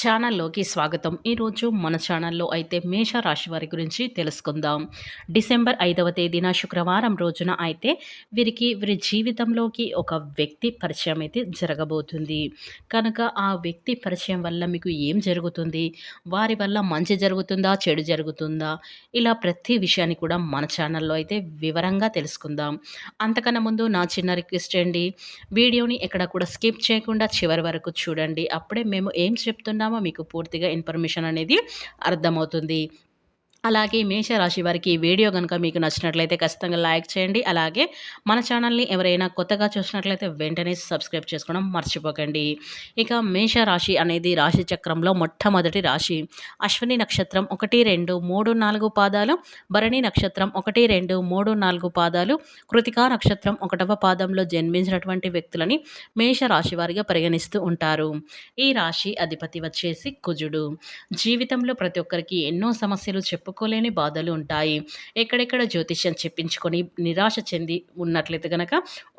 ఛానల్లోకి స్వాగతం. ఈరోజు మన ఛానల్లో అయితే మేష రాశి వారి గురించి తెలుసుకుందాం. డిసెంబర్ ఐదవ తేదీన శుక్రవారం రోజున అయితే వీరికి వీరి జీవితంలోకి ఒక వ్యక్తి పరిచయం అయితే జరగబోతుంది. కనుక ఆ వ్యక్తి పరిచయం వల్ల మీకు ఏం జరుగుతుంది? వారి వల్ల మంచి జరుగుతుందా? చెడు జరుగుతుందా? ఇలా ప్రతి విషయాన్ని కూడా మన ఛానల్లో అయితే వివరంగా తెలుసుకుందాం. అంతకన్నా ముందు నా చిన్న రిక్వెస్ట్ అండి. వీడియోని ఎక్కడ కూడా స్కిప్ చేయకుండా చివరి వరకు చూడండి. అప్పుడే మేము ఏం చెప్తున్నాం? మీకు పూర్తిగా ఇన్ఫర్మేషన్ అనేది అర్థమవుతుంది. అలాగే మేషరాశి వారికి ఈ వీడియో కనుక మీకు నచ్చినట్లయితే ఖచ్చితంగా లైక్ చేయండి. అలాగే మన ఛానల్ని ఎవరైనా కొత్తగా చూసినట్లయితే వెంటనే సబ్స్క్రైబ్ చేసుకోవడం మర్చిపోకండి. ఇక మేషరాశి అనేది రాశి చక్రంలో మొట్టమొదటి రాశి. అశ్విని నక్షత్రం ఒకటి రెండు మూడు నాలుగు పాదాలు. భరణి నక్షత్రం ఒకటి రెండు మూడు నాలుగు పాదాలు. కృతికా నక్షత్రం ఒకటవ పాదంలో జన్మించినటువంటి వ్యక్తులని మేషరాశి వారిగా పరిగణిస్తూ ఉంటారు. ఈ రాశి అధిపతి వచ్చేసి కుజుడు. జీవితంలో ప్రతి ఒక్కరికి ఎన్నో సమస్యలు చెప్పు చెప్పుకోలేని బాధలు ఉంటాయి. ఎక్కడెక్కడ జ్యోతిష్యం చెప్పించుకొని నిరాశ చెంది ఉన్నట్లయితే కనుక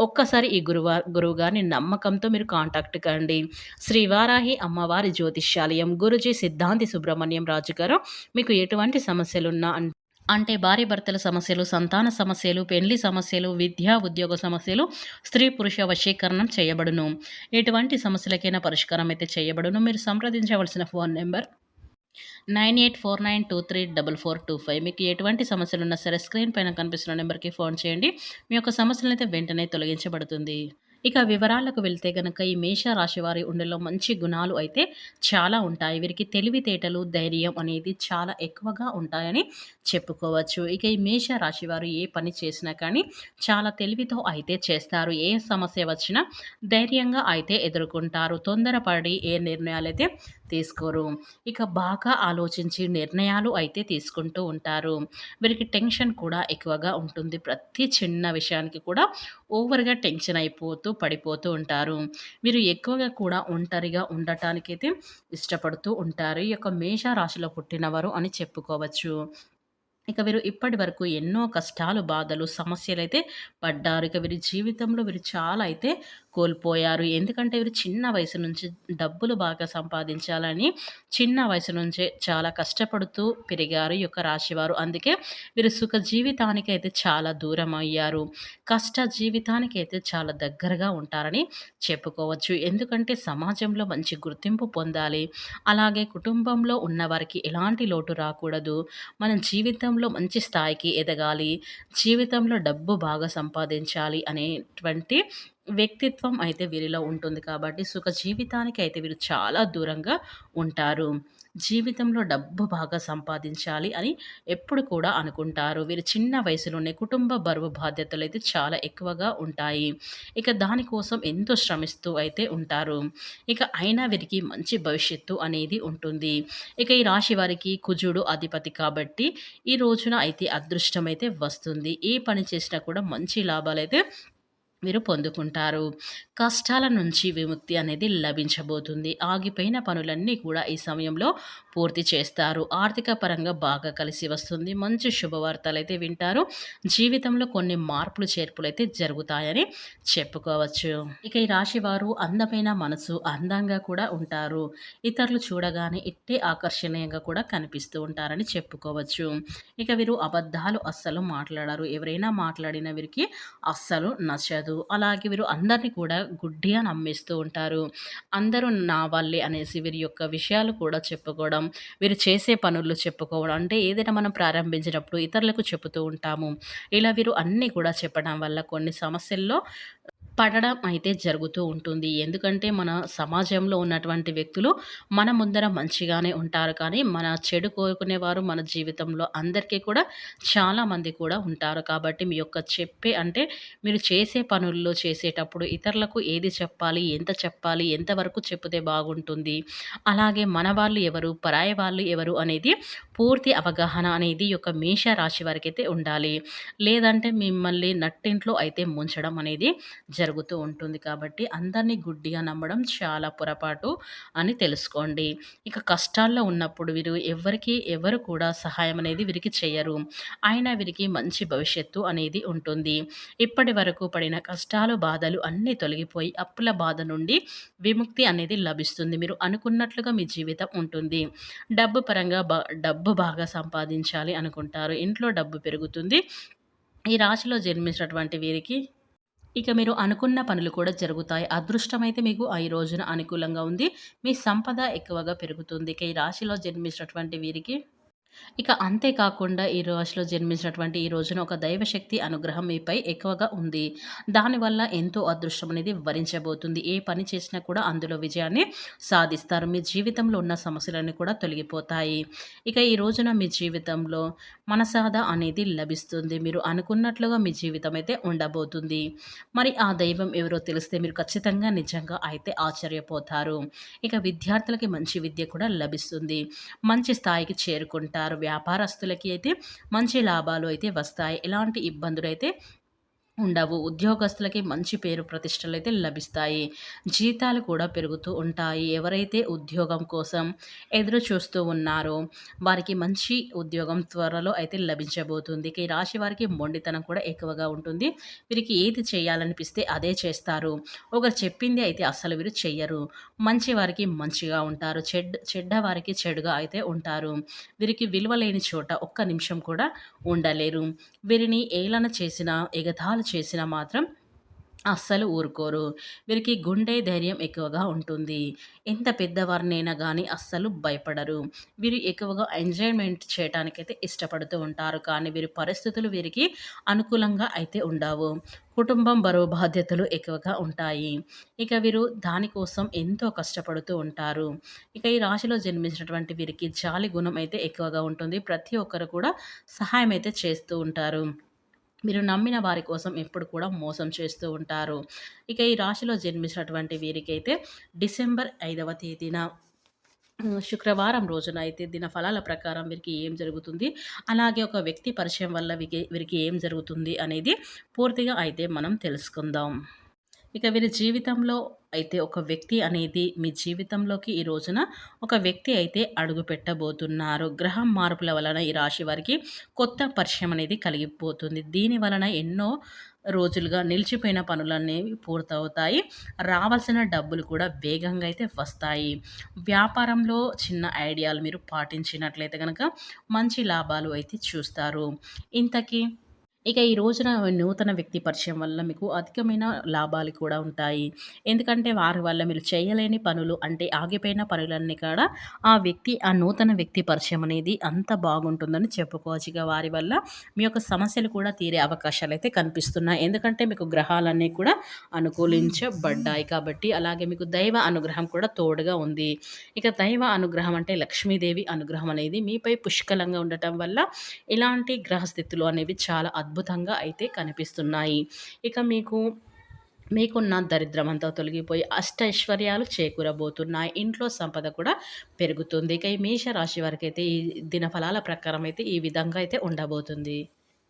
ఒక్కసారి ఈ గురువా గురువుగారిని నమ్మకంతో మీరు కాంటాక్ట్ కండి. శ్రీవారాహి అమ్మవారి జ్యోతిష్యాలయం గురుజీ సిద్ధాంతి సుబ్రహ్మణ్యం రాజు గారు మీకు ఎటువంటి సమస్యలున్నా అంటే భార్య భర్తల సమస్యలు సంతాన సమస్యలు పెళ్ళి సమస్యలు విద్యా ఉద్యోగ సమస్యలు స్త్రీ పురుష వశీకరణం చేయబడును. ఎటువంటి సమస్యలకైనా పరిష్కారం అయితే చేయబడును. మీరు సంప్రదించవలసిన phone number nine eight four nine two three double four two five మీకు ఎటువంటి సమస్యలు ఉన్నా సరే స్క్రీన్ పైన కనిపిస్తున్న నెంబర్కి ఫోన్ చేయండి. మీ యొక్క సమస్యలను అయితే వెంటనే తొలగించబడుతుంది. ఇక వివరాలకు వెళ్తే గనక ఈ మేష రాశి వారి ఉండలో మంచి గుణాలు అయితే చాలా ఉంటాయి. వీరికి తెలివితేటలు ధైర్యం అనేది చాలా ఎక్కువగా ఉంటాయని చెప్పుకోవచ్చు. ఇక ఈ మేష రాశి వారు ఏ పని చేసినా కానీ చాలా తెలివితో అయితే చేస్తారు. ఏ సమస్య వచ్చినా ధైర్యంగా అయితే ఎదుర్కొంటారు. తొందరపడి ఏ నిర్ణయాలు అయితే తీసుకోరు. ఇక బాగా ఆలోచించి నిర్ణయాలు అయితే తీసుకుంటూ ఉంటారు. వీరికి టెన్షన్ కూడా ఎక్కువగా ఉంటుంది. ప్రతి చిన్న విషయానికి కూడా ఓవర్గా టెన్షన్ అయిపోతూ పడిపోతూ ఉంటారు. వీరు ఎక్కువగా కూడా ఒంటరిగా ఉండటానికైతే ఇష్టపడుతూ ఉంటారు. ఈ యొక్క మేష రాశిలో పుట్టినవారు అని చెప్పుకోవచ్చు. ఇక వీరు ఇప్పటి వరకు ఎన్నో కష్టాలు బాధలు సమస్యలు అయితే పడ్డారు. ఇక వీరి జీవితంలో వీరు చాలా అయితే కోల్పోయారు. ఎందుకంటే వీరు చిన్న వయసు నుంచి డబ్బులు బాగా సంపాదించాలని చిన్న వయసు నుంచే చాలా కష్టపడుతూ పెరిగారు ఈ యొక్క రాశివారు. అందుకే వీరు సుఖ జీవితానికైతే అయితే చాలా దూరం అయ్యారు. కష్ట జీవితానికి అయితే చాలా దగ్గరగా ఉంటారని చెప్పుకోవచ్చు. ఎందుకంటే సమాజంలో మంచి గుర్తింపు పొందాలి. అలాగే కుటుంబంలో ఉన్నవారికి ఎలాంటి లోటు రాకూడదు. మన జీవితంలో మంచి స్థాయికి ఎదగాలి. జీవితంలో డబ్బు బాగా సంపాదించాలి అనేటువంటి వ్యక్తిత్వం అయితే వీరిలో ఉంటుంది కాబట్టి సుఖ జీవితానికి అయితే వీరు చాలా దూరంగా ఉంటారు. జీవితంలో డబ్బు బాగా సంపాదించాలి అని ఎప్పుడు కూడా అనుకుంటారు. వీరు చిన్న వయసులోనే కుటుంబ బరువు బాధ్యతలు అయితే చాలా ఎక్కువగా ఉంటాయి. ఇక దానికోసం ఎంతో శ్రమిస్తూ అయితే ఉంటారు. ఇక అయినా వీరికి మంచి భవిష్యత్తు అనేది ఉంటుంది. ఇక ఈ రాశి వారికి కుజుడు అధిపతి కాబట్టి ఈ రోజున అయితే అదృష్టం అయితే వస్తుంది. ఏ పని చేసినా కూడా మంచి లాభాలు అయితే వీరు పొందుకుంటారు. కష్టాల నుంచి విముక్తి అనేది లభించబోతుంది. ఆగిపోయిన పనులన్నీ కూడా ఈ సమయంలో పూర్తి చేస్తారు. ఆర్థిక పరంగా బాగా కలిసి వస్తుంది. మంచి శుభవార్తలు అయితే వింటారు. జీవితంలో కొన్ని మార్పులు చేర్పులు అయితే జరుగుతాయని చెప్పుకోవచ్చు. ఇక ఈ రాశి వారు అందమైన మనసు అందంగా కూడా ఉంటారు. ఇతరులు చూడగానే ఇట్టే ఆకర్షణీయంగా కూడా కనిపిస్తూ ఉంటారని చెప్పుకోవచ్చు. ఇక వీరు అబద్ధాలు అస్సలు మాట్లాడారు. ఎవరైనా మాట్లాడిన వీరికి అస్సలు నచ్చదు. కాదు. అలాగే వీరు అందరినీ కూడా గుడ్డిగా నమ్మిస్తూ ఉంటారు. అందరూ నా వాళ్ళే అనేసి వీరి యొక్క విషయాలు కూడా చెప్పుకోవడం వీరు చేసే పనులు చెప్పుకోవడం అంటే ఏదైనా మనం ప్రారంభించినప్పుడు ఇతరులకు చెబుతూ ఉంటాము. ఇలా వీరు అన్నీ కూడా చెప్పడం వల్ల కొన్ని సమస్యల్లో పడడం అయితే జరుగుతూ ఉంటుంది. ఎందుకంటే మన సమాజంలో ఉన్నటువంటి వ్యక్తులు మన ముందర మంచిగానే ఉంటారు. కానీ మన చెడు కోరుకునేవారు మన జీవితంలో అందరికీ కూడా చాలామంది కూడా ఉంటారు. కాబట్టి మీ యొక్క చెప్పే అంటే మీరు చేసే పనుల్లో చేసేటప్పుడు ఇతరులకు ఏది చెప్పాలి ఎంత చెప్పాలి ఎంతవరకు చెప్తే బాగుంటుంది అలాగే మన వాళ్ళు ఎవరు పరాయి వాళ్ళు ఎవరు అనేది పూర్తి అవగాహన అనేది యొక్క మేష రాశి వారికైతే ఉండాలి. లేదంటే మిమ్మల్ని నట్టింట్లో అయితే ముంచడం అనేది జరుగుతూ ఉంటుంది కాబట్టి అందరినీ గుడ్డిగా నమ్మడం చాలా పొరపాటు అని తెలుసుకోండి. ఇక కష్టాల్లో ఉన్నప్పుడు వీరు ఎవరికి ఎవరు కూడా సహాయం అనేది వీరికి చేయరు అయినా వీరికి మంచి భవిష్యత్తు అనేది ఉంటుంది. ఇప్పటి వరకు పడిన కష్టాలు, బాధలు అన్నీ తొలగిపోయి అప్పుల బాధ నుండి విముక్తి అనేది లభిస్తుంది. మీరు అనుకున్నట్లుగా మీ జీవితం ఉంటుంది. డబ్బు పరంగా బ డబ్బు బాగా సంపాదించాలి అనుకుంటారు. ఇంట్లో డబ్బు పెరుగుతుంది. ఈ రాశిలో జన్మించినటువంటి వీరికి ఇక మీరు అనుకున్న పనులు కూడా జరుగుతాయి. అదృష్టమైతే మీకు ఈ రోజున అనుకూలంగా ఉంది. మీ సంపద ఎక్కువగా పెరుగుతుంది. ఇక ఈ రాశిలో జన్మించినటువంటి వీరికి ఇక అంతేకాకుండా ఈ రాశిలో జన్మించినటువంటి ఈ రోజున ఒక దైవశక్తి అనుగ్రహం మీపై ఎక్కువగా ఉంది. దానివల్ల ఎంతో అదృష్టం అనేది వరించబోతుంది. ఏ పని చేసినా కూడా అందులో విజయాన్ని సాధిస్తారు. మీ జీవితంలో ఉన్న సమస్యలన్నీ కూడా తొలగిపోతాయి. ఇక ఈ రోజున మీ జీవితంలో మనసాద అనేది లభిస్తుంది. మీరు అనుకున్నట్లుగా మీ జీవితం అయితే ఉండబోతుంది. మరి ఆ దైవం ఎవరో తెలిస్తే మీరు ఖచ్చితంగా నిజంగా అయితే ఆశ్చర్యపోతారు. ఇక విద్యార్థులకి మంచి విద్య కూడా లభిస్తుంది. మంచి స్థాయికి చేరుకుంటారు. వ్యాపారస్తులకి అయితే మంచి లాభాలు అయితే వస్తాయి. ఎలాంటి ఇబ్బందులు అయితే ఉండవు. ఉద్యోగస్తులకి మంచి పేరు ప్రతిష్టలు అయితే లభిస్తాయి. జీతాలు కూడా పెరుగుతూ ఉంటాయి. ఎవరైతే ఉద్యోగం కోసం ఎదురు చూస్తూ ఉన్నారో వారికి మంచి ఉద్యోగం త్వరలో అయితే లభించబోతుంది. ఈ రాశి వారికి మొండితనం కూడా ఎక్కువగా ఉంటుంది. వీరికి ఏది చేయాలనిపిస్తే అదే చేస్తారు. ఒకరు చెప్పింది అయితే అసలు వీరు చెయ్యరు. మంచి వారికి మంచిగా ఉంటారు. చెడ్ చెడ్డ వారికి చెడుగా అయితే ఉంటారు. వీరికి విలువ లేని చోట ఒక్క నిమిషం కూడా ఉండలేరు. వీరిని ఏలన చేసినా, ఎగతాళి చేసినా మాత్రం అస్సలు ఊరుకోరు. వీరికి గుండె ధైర్యం ఎక్కువగా ఉంటుంది. ఎంత పెద్దవారినైనా కానీ అస్సలు భయపడరు. వీరు ఎక్కువగా ఎంజాయ్‌మెంట్ చేయటానికైతే ఇష్టపడుతూ ఉంటారు. కానీ వీరి పరిస్థితులు వీరికి అనుకూలంగా అయితే ఉండవు. కుటుంబం బరువు బాధ్యతలు ఎక్కువగా ఉంటాయి. ఇక వీరు దానికోసం ఎంతో కష్టపడుతూ ఉంటారు. ఇక ఈ రాశిలో జన్మించినటువంటి వీరికి జాలి గుణం అయితే ఎక్కువగా ఉంటుంది. ప్రతి ఒక్కరు కూడా సహాయం అయితే చేస్తూ ఉంటారు. మీరు నమ్మిన వారి కోసం ఎప్పుడు కూడా మోసం చేస్తూ ఉంటారు. ఇక ఈ రాశిలో జన్మించినటువంటి వీరికైతే డిసెంబర్ ఐదవ తేదీన శుక్రవారం రోజున అయితే దిన ఫలాల ప్రకారం వీరికి ఏం జరుగుతుంది? అలాగే ఒక వ్యక్తి పరిచయం వల్ల వీరికి ఏం జరుగుతుంది అనేది పూర్తిగా అయితే మనం తెలుసుకుందాం. ఇక వీరి జీవితంలో అయితే ఒక వ్యక్తి అనేది మీ జీవితంలోకి ఈ రోజున ఒక వ్యక్తి అయితే అడుగు పెట్టబోతున్నారు. గ్రహం మార్పుల వలన ఈ రాశి వారికి కొత్త పరిచయం అనేది కలిగిపోతుంది. దీని వలన ఎన్నో రోజులుగా నిలిచిపోయిన పనులనేవి పూర్తవుతాయి. రావాల్సిన డబ్బులు కూడా వేగంగా అయితే వస్తాయి. వ్యాపారంలో చిన్న ఐడియాలు మీరు పాటించినట్లయితే కనుక మంచి లాభాలు అయితే చూస్తారు. ఇంతకీ ఇక ఈ రోజున నూతన వ్యక్తి పరిచయం వల్ల మీకు అధికమైన లాభాలు కూడా ఉంటాయి. ఎందుకంటే వారి వల్ల మీరు చేయలేని పనులు అంటే ఆగిపోయిన పనులన్నీ కూడా ఆ వ్యక్తి ఆ నూతన వ్యక్తి పరిచయం అనేది అంత బాగుంటుందని చెప్పుకోవచ్చు. ఇక వారి వల్ల మీ యొక్క సమస్యలు కూడా తీరే అవకాశాలు అయితే కనిపిస్తున్నాయి. ఎందుకంటే మీకు గ్రహాలన్నీ కూడా అనుకూలించబడ్డాయి కాబట్టి అలాగే మీకు దైవ అనుగ్రహం కూడా తోడుగా ఉంది. ఇక దైవ అనుగ్రహం అంటే లక్ష్మీదేవి అనుగ్రహం అనేది మీపై పుష్కలంగా ఉండటం వల్ల ఇలాంటి గ్రహస్థితులు అనేవి చాలా అద్భుతంగా అయితే కనిపిస్తున్నాయి. ఇక మీకు మీకున్న దరిద్రం అంతా తొలగిపోయి అష్టైశ్వర్యాలు చేకూరబోతున్నాయి. ఇంట్లో సంపద కూడా పెరుగుతుంది. ఇక ఈ మేష రాశి అయితే ఈ దినఫలాల ప్రకారం అయితే ఈ విధంగా అయితే ఉండబోతుంది.